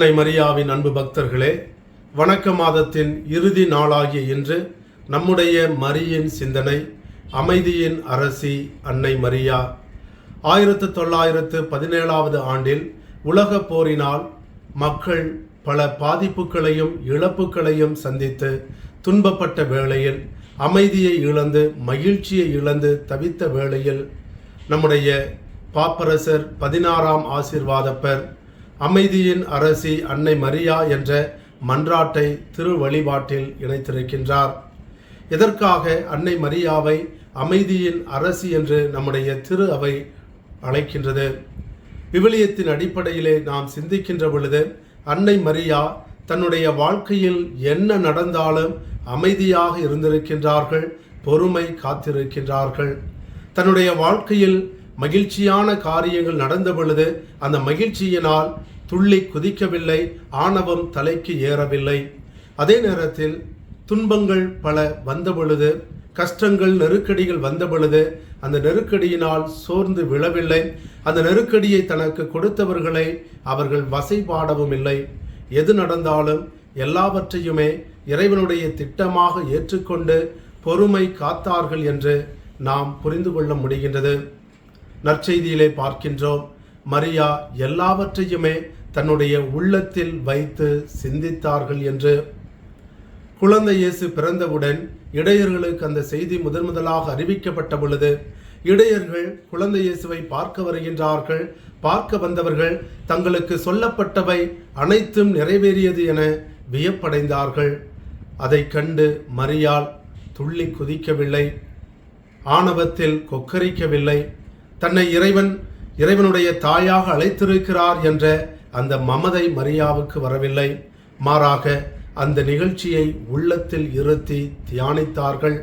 அன்னை மரியாவின் அன்பு பக்தர்களே வணக்க மாதத்தின் இறுதி நாளாகிய இன்று நம்முடைய மரியின் சிந்தனை அமைதியின் அரசி அன்னை மரியா. ஆயிரத்து தொள்ளாயிரத்து பதினேழாவது ஆண்டில் உலகப் போரினால் மக்கள் பல பாதிப்புகளையும் இழப்புகளையும் சந்தித்து துன்பப்பட்ட வேளையில் அமைதியை இழந்து மகிழ்ச்சியை இழந்து தவித்த வேளையில் நம்முடைய பாப்பரசர் பதினாறாம் ஆசிர்வாதப்பர் அமைதியின் அரசி அன்னை மரியா என்ற மன்றாட்டை திரு வழிபாட்டில் இணைத்திருக்கின்றார். இதற்காக அன்னை மரியாவை அமைதியின் அரசி என்று நம்முடைய திரு அவை அழைக்கின்றது. விவிலியத்தின் அடிப்படையிலே நாம் சிந்திக்கின்ற பொழுது அன்னை மரியா தன்னுடைய வாழ்க்கையில் என்ன நடந்தாலும் அமைதியாக இருந்திருக்கின்றார்கள் பொறுமை காத்திருக்கின்றார்கள். தன்னுடைய வாழ்க்கையில் மகிழ்ச்சியான காரியங்கள் நடந்த பொழுது அந்த மகிழ்ச்சியினால் துள்ளி குதிக்கவில்லை ஆணவம் தலைக்கு ஏறவில்லை. அதே நேரத்தில் துன்பங்கள் பல வந்த பொழுது கஷ்டங்கள் நெருக்கடிகள் வந்த பொழுது அந்த நெருக்கடியினால் சோர்ந்து விழவில்லை. அந்த நெருக்கடியை தனக்கு கொடுத்தவர்களை அவர்கள் வசைபாடவும் இல்லை. எது நடந்தாலும் எல்லாவற்றையுமே இறைவனுடைய திட்டமாக ஏற்றுக்கொண்டு பொறுமை காத்தார்கள் என்று நாம் புரிந்து கொள்ள முடிகின்றது. நற்செய்தியிலே பார்க்கின்றோம். மரியா எல்லாவற்றையுமே தன்னுடைய உள்ளத்தில் வைத்து சிந்தித்தார்கள் என்று. குழந்தை இயேசு பிறந்தவுடன் இடையர்களுக்கு அந்த செய்தி முதன் முதலாக அறிவிக்கப்பட்ட பொழுது இடையர்கள் குழந்தை இயேசுவை பார்க்க வருகின்றார்கள். பார்க்க வந்தவர்கள் தங்களுக்கு சொல்லப்பட்டவை அனைத்தும் நிறைவேறியது என வியப்படைந்தார்கள். அதை கண்டு மரியாள் துள்ளி குதிக்கவில்லை. ஆணவத்தில் கொக்கரிக்கவில்லை. தன்னை இறைவன் இறைவனுடைய தாயாக அழைத்திருக்கிறார் என்ற அந்த மமதை மரியாவுக்கு வரவில்லை. மாறாக அந்த நிகழ்ச்சியை உள்ளத்தில் இருத்தி தியானித்தார்கள்.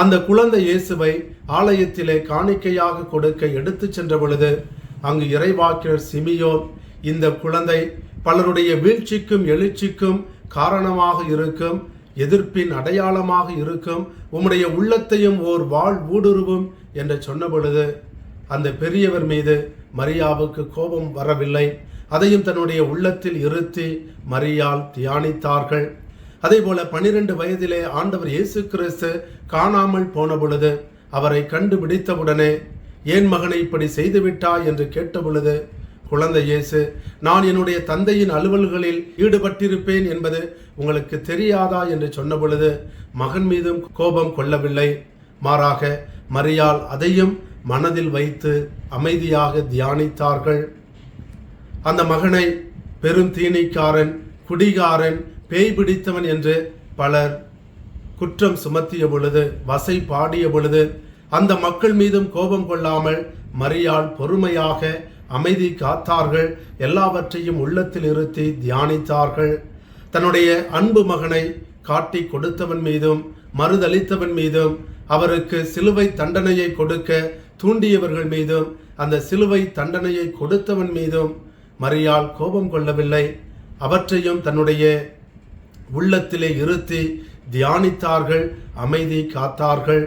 அந்த குழந்தை இயேசுவை ஆலயத்திலே காணிக்கையாக கொடுக்க எடுத்துச் சென்ற பொழுது அங்கு இறைவாக்கினர் சிமியோன் இந்த குழந்தை பலருடைய வீழ்ச்சிக்கும் எழுச்சிக்கும் காரணமாக இருக்கும் எதிர்ப்பின் அடையாளமாக இருக்கும் உம்முடைய உள்ளத்தையும் ஓர் வாழ் ஊடுருவும் என்று சொன்ன பொழுது அந்த பெரியவர் மீது மரியாவுக்கு கோபம் வரவில்லை. அதையும் தன்னுடைய உள்ளத்தில் இருத்தி மரியால் தியானித்தார்கள். அதேபோல பனிரெண்டு வயதிலே ஆண்டவர் இயேசு கிறிஸ்து காணாமல் போன பொழுது அவரை கண்டுபிடித்தவுடனே ஏன் மகனை இப்படி செய்துவிட்டா என்று கேட்ட பொழுது குழந்தை இயேசு நான் என்னுடைய தந்தையின் அலுவல்களில் ஈடுபட்டிருப்பேன் என்பது உங்களுக்கு தெரியாதா? என்று சொன்ன பொழுது மகன் மீதும் கோபம் கொள்ளவில்லை. மாறாக மரியால் அதையும் மனதில் வைத்து அமைதியாக தியானித்தார்கள். அந்த மகனை பெரும் தீனிக்காரன் குடிகாரன் பேய் பிடித்தவன் என்று பலர் குற்றம் சுமத்திய பொழுது வசை பாடிய பொழுது அந்த மக்கள் மீதும் கோபம் கொள்ளாமல் மரியாள் பொறுமையாக அமைதி காத்தார்கள். எல்லாவற்றையும் உள்ளத்தில் இருத்தி தியானித்தார்கள். தன்னுடைய அன்பு மகனை காட்டி கொடுத்தவன் மீதும் மறுதளித்தவன் மீதும் அவருக்கு சிலுவை தண்டனையை கொடுக்க தூண்டியவர்கள் மீதும் அந்த சிலுவை தண்டனையை கொடுத்தவன் மீதும் மரியாள் கோபம் கொள்ளவில்லை. அவற்றையும் தன்னுடைய உள்ளத்திலே இருத்தி தியானித்தார்கள் அமைதி காத்தார்கள்.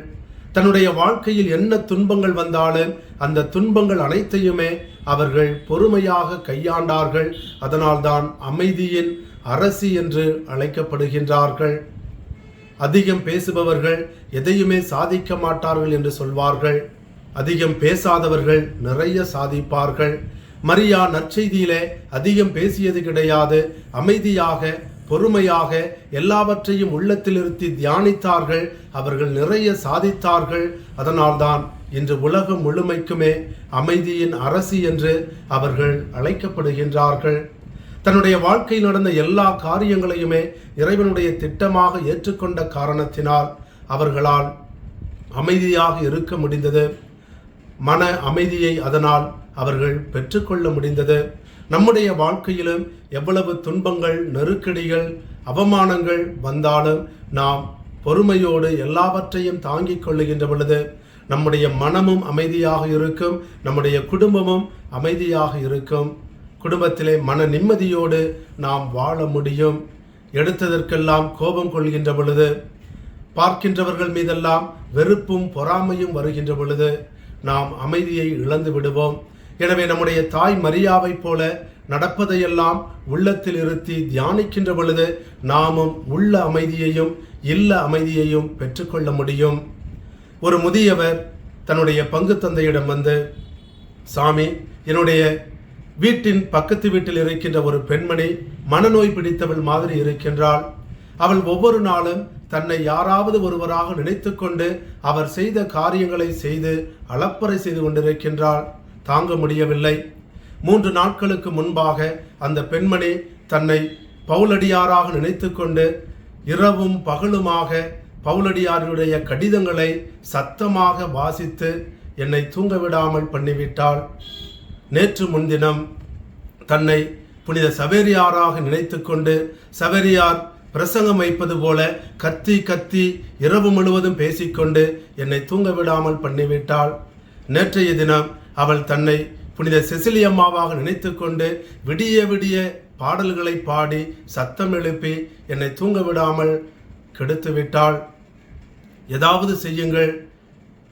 தன்னுடைய வாழ்க்கையில் என்ன துன்பங்கள் வந்தாலும் அந்த துன்பங்கள் அனைத்தையுமே அவர்கள் பொறுமையாக கையாண்டார்கள். அதனால்தான் அமைதியின் அரசி என்று அழைக்கப்படுகின்றார்கள். அதிகம் பேசுபவர்கள் எதையுமே சாதிக்க மாட்டார்கள் என்று சொல்வார்கள். அதிகம் பேசாதவர்கள் நிறைய சாதிப்பார்கள். மரியா நற்செய்தியிலே அதிகம் பேசியது கிடையாது. அமைதியாக பொறுமையாக எல்லாவற்றையும் உள்ளத்தில் இருத்தி தியானித்தார்கள். அவர்கள் நிறைய சாதித்தார்கள். அதனால்தான் இன்று உலகம் முழுமைக்குமே அமைதியின் அரசி என்று அவர்கள் அழைக்கப்படுகின்றார்கள். தன்னுடைய வாழ்க்கையில் நடந்த எல்லா காரியங்களையுமே இறைவனுடைய திட்டமாக ஏற்றுக்கொண்ட காரணத்தினால் அவர்களால் அமைதியாக இருக்க முடிந்தது. மன அமைதியை அதனால் அவர்கள் பெற்றுக்கொள்ள முடிந்தது. நம்முடைய வாழ்க்கையிலும் எவ்வளவு துன்பங்கள் நெருக்கடிகள் அவமானங்கள் வந்தாலும் நாம் பொறுமையோடு எல்லாவற்றையும் தாங்கிக் கொள்ளுகின்ற பொழுது நம்முடைய மனமும் அமைதியாக இருக்கும் நம்முடைய குடும்பமும் அமைதியாக இருக்கும். குடும்பத்திலே மன நிம்மதியோடு நாம் வாழ முடியும். எடுத்ததற்கெல்லாம் கோபம் கொள்கின்ற பொழுது பார்க்கின்றவர்கள் மீதெல்லாம் வெறுப்பும் பொறாமையும் வருகின்ற பொழுது நாம் அமைதியை இழந்து விடுவோம். எனவே நம்முடைய தாய் மரியாவைப் போல நடப்பதையெல்லாம் உள்ளத்தில் இருத்தி தியானிக்கின்ற பொழுது நாமும் உள்ள அமைதியையும் இல்ல அமைதியையும் பெற்றுக்கொள்ள முடியும். ஒரு முதியவர் தன்னுடைய பங்கு தந்தையிடம் வந்து சாமி என்னுடைய வீட்டின் பக்கத்து வீட்டில் இருக்கின்ற ஒரு பெண்மணி மனநோய் பிடித்தவள் மாதிரி இருக்கின்றாள். அவள் ஒவ்வொரு நாளும் தன்னை யாராவது ஒருவராக நினைத்துக்கொண்டு அவர் செய்த காரியங்களை செய்து அளப்பறை செய்து கொண்டிருக்கின்றாள். தாங்க முடியவில்லை. மூன்று நாட்களுக்கு முன்பாக அந்த பெண்மணி தன்னை பவுலடியாராக நினைத்துக்கொண்டு இரவும் பகலுமாக பவுலடியாருடைய கடிதங்களை சத்தமாக வாசித்து என்னை தூங்க விடாமல் பண்ணிவிட்டாள். நேற்று முன்தினம் தன்னை புனித சவேரியாராக நினைத்துக்கொண்டு சவேரியார் பிரசங்கம் வைப்பது போல கத்தி கத்தி இரவு முழுவதும் பேசிக்கொண்டு என்னை தூங்க விடாமல் பண்ணிவிட்டாள். நேற்றைய தினம் அவள் தன்னை புனித செசிலியம்மாவாக நினைத்துக்கொண்டு விடிய விடிய பாடல்களை பாடி சத்தம் எழுப்பி என்னை தூங்க விடாமல் கெடுத்து விட்டாள். ஏதாவது செய்யுங்கள்.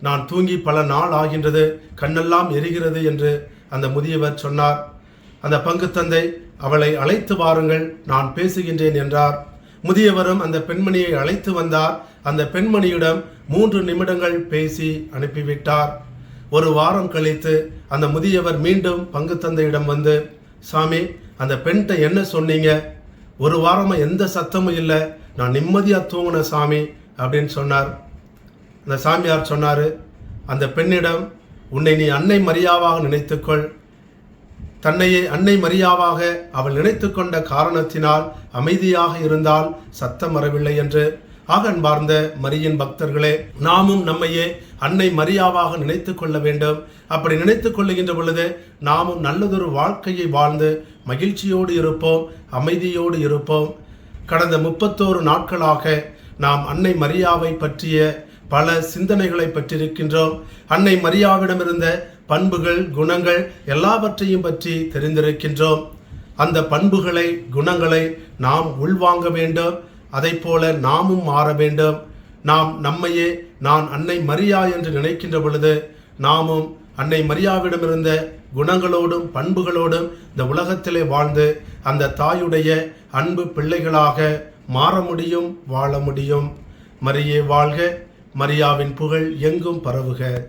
நான் தூங்கி பல நாள் ஆகின்றது கண்ணெல்லாம் எரிகிறது என்று அந்த முதியவர் சொன்னார். அந்த பங்கு தந்தை அவளை அழைத்து வாருங்கள் நான் பேசுகின்றேன் என்றார். முதியவரும் அந்த பெண்மணியை அழைத்து வந்தார். அந்த பெண்மணியிடம் மூன்று நிமிடங்கள் பேசி அனுப்பிவிட்டார். ஒரு வாரம் கழித்து அந்த முதியவர் மீண்டும் பங்கு தந்தையிடம் வந்து சாமி அந்த பெண்கிட்ட என்ன சொன்னீங்க? ஒரு வாரமாக எந்த சத்தமும் இல்லை. நான் நிம்மதியாக தூங்கின சாமி அப்படின்னு சொன்னார். அந்த சாமியார் சொன்னார் அந்த பெண்ணிடம் உன்னை நீ அன்னை மரியாவாக நினைத்துக்கொள். தன்னையே அன்னை மரியாவாக அவள் நினைத்து கொண்ட காரணத்தினால் அமைதியாக இருந்தால் சத்தம் வரவில்லை என்று. ஆக அன்பார்ந்த மரியின் பக்தர்களே நாமும் நம்மையே அன்னை மரியாவாக நினைத்து கொள்ள வேண்டும். அப்படி நினைத்து கொள்ளுகின்ற பொழுது நாமும் நல்லதொரு வாழ்க்கையை வாழ்ந்து மகிழ்ச்சியோடு இருப்போம் அமைதியோடு இருப்போம். கடந்த முப்பத்தோரு நாட்களாக நாம் அன்னை மரியாவை பற்றிய பல சிந்தனைகளை பெற்றிருக்கின்றோம். அன்னை மரியாவிடமிருந்த பண்புகள் குணங்கள் எல்லாவற்றையும் பற்றி தெரிந்திருக்கின்றோம். அந்த பண்புகளை குணங்களை நாம் உள்வாங்க வேண்டும். அதைப் போல நாமும் மாற வேண்டும். நாம் நம்மையே நான் அன்னை மரியா என்று நினைக்கின்ற பொழுது நாமும் அன்னை மரியாவிடமிருந்த குணங்களோடும் பண்புகளோடும் இந்த உலகத்திலே வாழ்ந்து அந்த தாயுடைய அன்பு பிள்ளைகளாக மாற முடியும் வாழ முடியும். மரியே வாழ்க. மரியாவின் புகழ் எங்கும் பரவுக.